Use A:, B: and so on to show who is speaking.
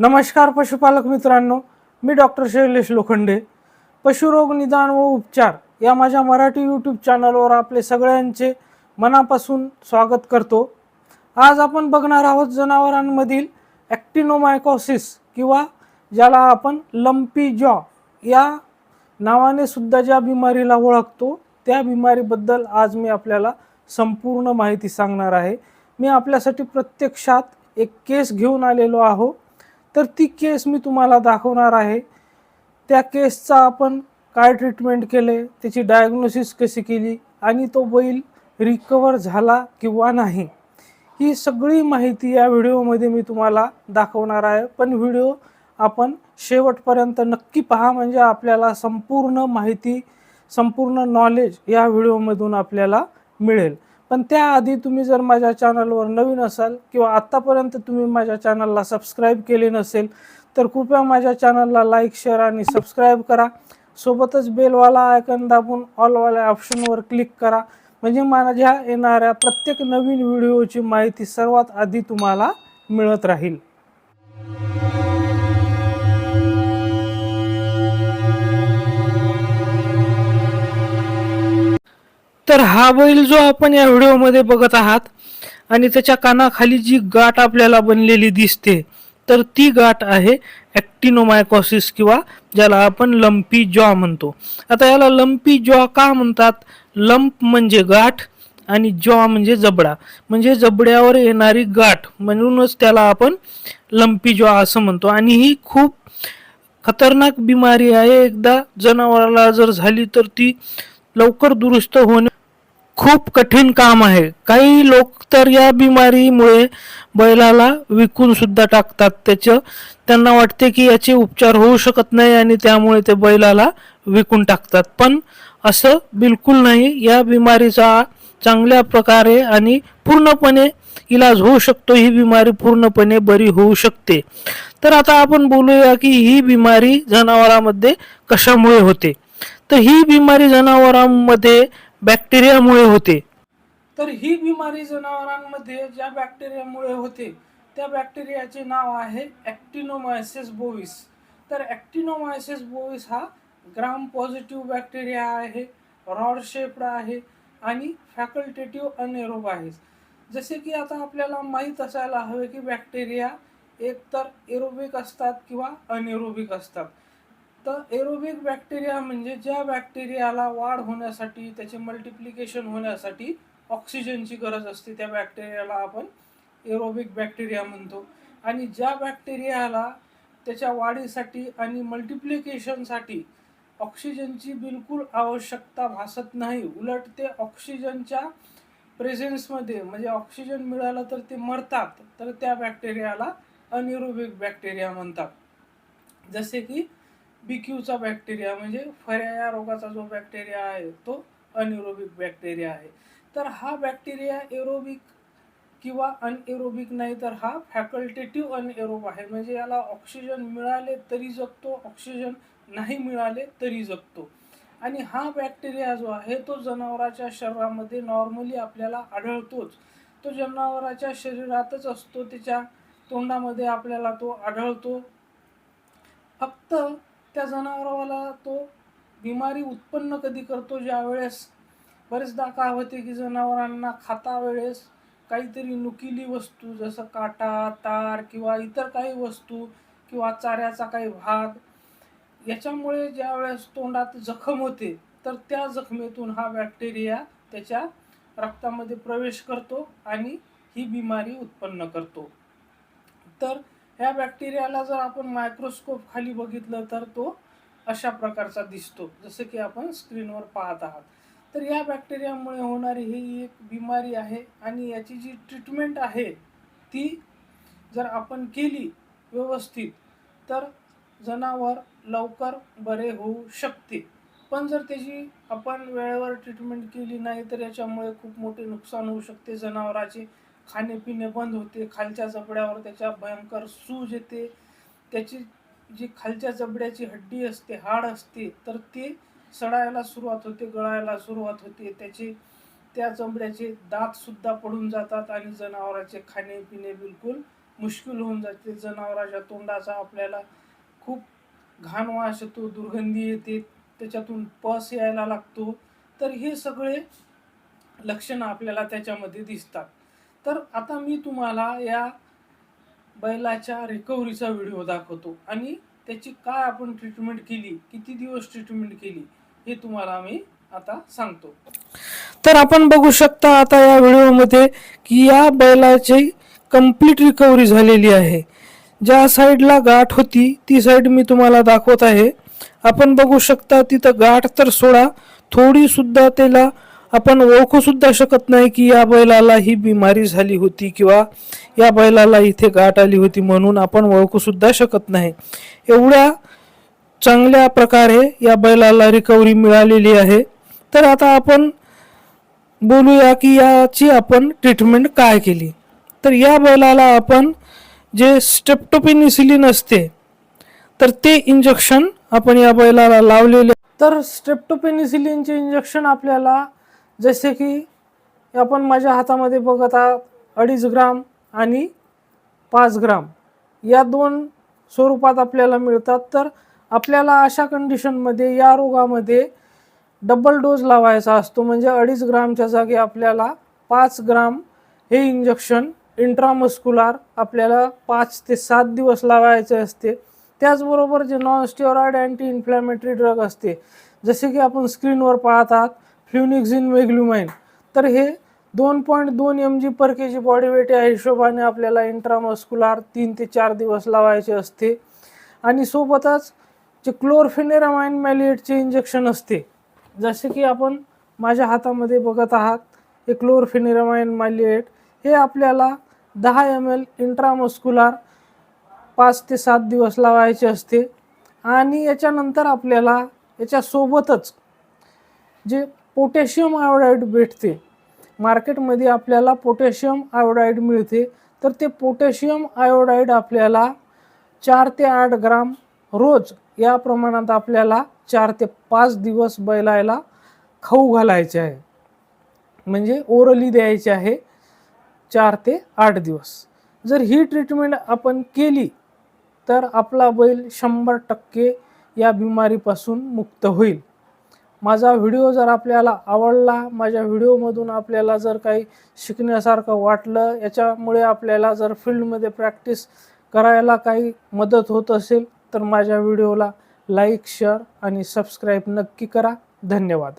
A: नमस्कार पशुपालक मित्रांनो मी डॉक्टर शैलेश लोखंडे. पशुरोग निदान व उपचार या माझ्या मराठी यूट्यूब चॅनलवर आपले सगळ्यांचे मनापासून स्वागत करतो. आज आपण बघणार आहोत जनावरांमधील ॲक्टिनोमायकॉसिस किंवा ज्याला आपण लंपी जॉ या नावाने सुद्धा ज्या बिमारीला ओळखतो त्या बिमारीबद्दल आज मी आपल्याला संपूर्ण माहिती सांगणार आहे. मी आपल्यासाठी प्रत्यक्षात एक केस घेऊन आलेलो आहो. तर ती केस मी तुम्हाला दाखवणार आहे. त्या केसचा आपण काय ट्रीटमेंट केले त्याची डायग्नोसिस कशी केली आणि तो बैल रिकवर झाला किंवा नाही ही सगळी माहिती या व्हिडिओमध्ये मी तुम्हाला दाखवणार आहे. पण व्हिडिओ आपण शेवटपर्यंत नक्की पहा म्हणजे आपल्याला संपूर्ण माहिती संपूर्ण नॉलेज या व्हिडिओमधून आपल्याला मिळेल. पण त्याआधी तुम्ही जर माझ्या चॅनलवर नवीन असाल किंवा आत्तापर्यंत तुम्ही माझ्या चॅनलला सबस्क्राईब केले नसेल तर कृपया माझ्या चॅनलला लाईक शेअर आणि सबस्क्राईब करा. सोबतच बेलवाला आयकन दाबून ऑलवाल्या ऑप्शनवर क्लिक करा. म्हणजे माझ्या येणाऱ्या प्रत्येक नवीन व्हिडिओची माहिती सर्वात आधी तुम्हाला मिळत राहील. तर हा बैल जो आपण या व्हिडिओमध्ये बघत आहात आणि त्याच्या कानाखाली जी गाठ आपल्याला बनलेली दिसते तर ती गाठ आहे ॲक्टिनोमायकॉसिस किंवा ज्याला आपण लंपी जॉ म्हणतो. आता याला लंपी जॉ का म्हणतात? लंप म्हणजे गाठ आणि जॉ म्हणजे जबडा. म्हणजे जबड्यावर येणारी गाठ म्हणूनच त्याला आपण लंपी जॉ असं म्हणतो. आणि ही खूप खतरनाक बिमारी आहे. एकदा जनावराला जर झाली तर ती लवकर दुरुस्त होणे खूप कठीण काम आहे. काही लोक तर या बिमारीमुळे बैलाला विकून सुद्धा टाकतात. त्याचं त्यांना वाटते की याचे उपचार होऊ शकत नाही आणि त्यामुळे ते बैलाला विकून टाकतात. पण असं बिलकुल नाही. या बिमारीचा चांगल्या प्रकारे आणि पूर्णपणे इलाज होऊ शकतो. ही बिमारी पूर्णपणे बरी होऊ शकते. तर आता आपण बोलूया की ही बिमारी जनावरांमध्ये कशामुळे होते? तर ही बिमारी जनावरांमध्ये बॅक्टेरियामुळे होते. तर ही बिमारी जनावरांमध्ये ज्या बॅक्टेरियामुळे होते त्या बॅक्टेरियाचे नाव आहे ॲक्टिनोमायसिस बोविस तर ॲक्टिनोमायसिस बोविस हा ग्राम पॉझिटिव्ह बॅक्टेरिया आहे रॉड शेप्ड आहे आणि फॅकल्टेटिव्ह अनएरोब आहे. जसे की आता आपल्याला माहीत असायला हवे की बॅक्टेरिया एकतर एरोबिक असतात किंवा अनएरोबिक असतात. तर एरोबिक बॅक्टेरिया म्हणजे ज्या बॅक्टेरियाला वाढ होण्यासाठी त्याचे मल्टिप्लिकेशन होण्यासाठी ऑक्सिजनची गरज असते त्या बॅक्टेरियाला आपण एरोबिक बॅक्टेरिया म्हणतो. आणि ज्या बॅक्टेरियाला त्याच्या वाढीसाठी आणि मल्टिप्लिकेशनसाठी ऑक्सिजनची बिलकुल आवश्यकता भासत नाही उलट ते ऑक्सिजनच्या प्रेझेन्समध्ये म्हणजे ऑक्सिजन मिळालं तर ते मरतात तर त्या बॅक्टेरियाला अनिरोबिक बॅक्टेरिया म्हणतात. जसे की बीक्यूचा बॅक्टेरिया म्हणजे फऱ्या या रोगाचा जो बॅक्टेरिया आहे तो अनएरोबिक बॅक्टेरिया आहे. तर हा बॅक्टेरिया एरोबिक किंवा अनएरोबिक नाही तर हा फॅकल्टेटिव्ह अनएरोब आहे. म्हणजे याला ऑक्सिजन मिळाले तरी जगतो ऑक्सिजन नाही मिळाले तरी जगतो. आणि हा बॅक्टेरिया जो आहे तो जनावराच्या शरीरामध्ये नॉर्मली आपल्याला आढळतोच. तो जनावराच्या शरीरातच असतो त्याच्या तोंडामध्ये आपल्याला तो आढळतो. फक्त त्या जनावराला तो बिमारी उत्पन्न कधी करतो ज्या वेळेस बरेचदा काय होते की जनावरांना खाता वेळेस काहीतरी नुकिली वस्तू जसं काटा तार किंवा इतर काही वस्तू किंवा चाऱ्याचा काही भाग याच्यामुळे ज्या वेळेस तोंडात जखम होते तर त्या जखमेतून हा बॅक्टेरिया त्याच्या रक्तामध्ये प्रवेश करतो आणि ही बिमारी उत्पन्न करतो. तर ह्या बॅक्टेरियाला जर आपण मायक्रोस्कोप खाली बघितलं तर तो अशा प्रकारचा दिसतो जसं की आपण स्क्रीनवर पाहत आहात. तर या बॅक्टेरियामुळे होणारी ही एक बिमारी आहे आणि याची जी ट्रीटमेंट आहे ती जर आपण केली व्यवस्थित तर जनावर लवकर बरे होऊ शकते. पण जर त्याची आपण वेळेवर ट्रीटमेंट केली नाही तर याच्यामुळे खूप मोठे नुकसान होऊ शकते जनावराचे. खाणेपिणे बंद होते खालच्या जबड्यावर त्याच्या भयंकर सूज येते. त्याची जी खालच्या जबड्याची हड्डी असते हाड असते तर ते सडायला सुरुवात होते गळायला सुरुवात होते. त्याचे त्या जबड्याचे दातसुद्धा पडून जातात आणि जनावराचे खाणे पिणे बिलकुल मुश्किल होऊन जाते. जनावराच्या तोंडाचा आपल्याला खूप घाण वास येतो दुर्गंधी येते त्याच्यातून पस यायला लागतो. तर हे सगळे लक्षणं आपल्याला त्याच्यामध्ये दिसतात. तर आता मी तुम्हाला या बैलाच्या रिकव्हरीचा व्हिडिओ दाखवतो. आणि त्याची काय आपण ट्रीटमेंट केली किती दिवस ट्रीटमेंट केली हे तुम्हाला मी आता सांगतो. तर आपण बघू शकता आता या व्हिडिओमध्ये की या बैलाची कंप्लीट रिकव्हरी झालेली आहे. ज्या साईडला गाठ होती ती साईड मी तुम्हाला दाखवत आहे. आपण बघू शकता तिथं गाठ तर सोडा थोडीसुद्धा त्याला आपण ओळखू सुद्धा शकत नाही की या बैलाला ही बिमारी झाली होती किंवा या बैलाला इथे गाठ आली होती म्हणून आपण ओळखू सुद्धा शकत नाही. एवढ्या चांगल्या प्रकारे या बैलाला रिकव्हरी मिळालेली आहे. तर आता आपण बोलूया की याची आपण ट्रीटमेंट काय केली? तर या बैलाला आपण जे स्टेप्टोपिनिसिलिन असते तर ते इंजेक्शन आपण या बैलाला लावलेले. तर स्टेप्टोपेनिसिलिनचे इंजेक्शन आपल्याला जसे की आपण माझ्या हातामध्ये बघत आहात अडीच ग्राम आणि पाच ग्राम. या दोन स्वरूपात आपल्याला मिळतात. तर आपल्याला अशा कंडिशनमध्ये या रोगामध्ये डबल डोस लावायचा असतो. म्हणजे अडीच ग्रामच्या जागी आपल्याला पाच ग्राम हे इंजेक्शन इंट्रामस्कुलार आपल्याला पाच ते सात दिवस लावायचे असते. त्याचबरोबर जे non steroid anti inflammatory drug असते जसे की आपण स्क्रीनवर पाहत आहात फ्ल्युनिक्झिन वेग्ल्युमाइन तर हे दोन पॉईंट दोन M G per K G body weight या हिशोबाने आपल्याला इंट्रामस्कुलार तीन ते चार दिवस लावायचे असते. आणि सोबतच जे क्लोरफिनेरामाइन मॅलिएटचे इंजेक्शन असते जसे की आपण माझ्या हातामध्ये बघत आहात हे क्लोरफिनेरामाइन मॅलिएट हे आपल्याला दहा एम एल इंट्रामस्कुलार पाच ते सात दिवस लावायचे असते. आणि याच्यानंतर आपल्याला याच्यासोबतच जे पोटॅशियम आयोडाईड भेटते. मार्केटमध्ये आपल्याला पोटॅशियम आयोडाईड मिळते. तर ते पोटॅशियम आयोडाईड आपल्याला चार ते आठ ग्राम रोज या प्रमाणात आपल्याला चार ते पाच दिवस बैलायला खाऊ घालायचे आहे. म्हणजे ओरली द्यायचे आहे चार ते आठ दिवस. जर ही ट्रीटमेंट आपण केली तर आपला बैल शंभर टक्के या बिमारीपासून मुक्त होईल. माझा व्हिडिओ जर आपल्याला आवडला माझ्या व्हिडिओमधून आपल्याला जर काही शिकण्यासारखं वाटलं याच्यामुळे आपल्याला जर फील्डमध्ये प्रॅक्टिस करायला काही मदत होत असेल तर माझ्या व्हिडिओला लाईक शेअर आणि सबस्क्राईब नक्की करा. धन्यवाद.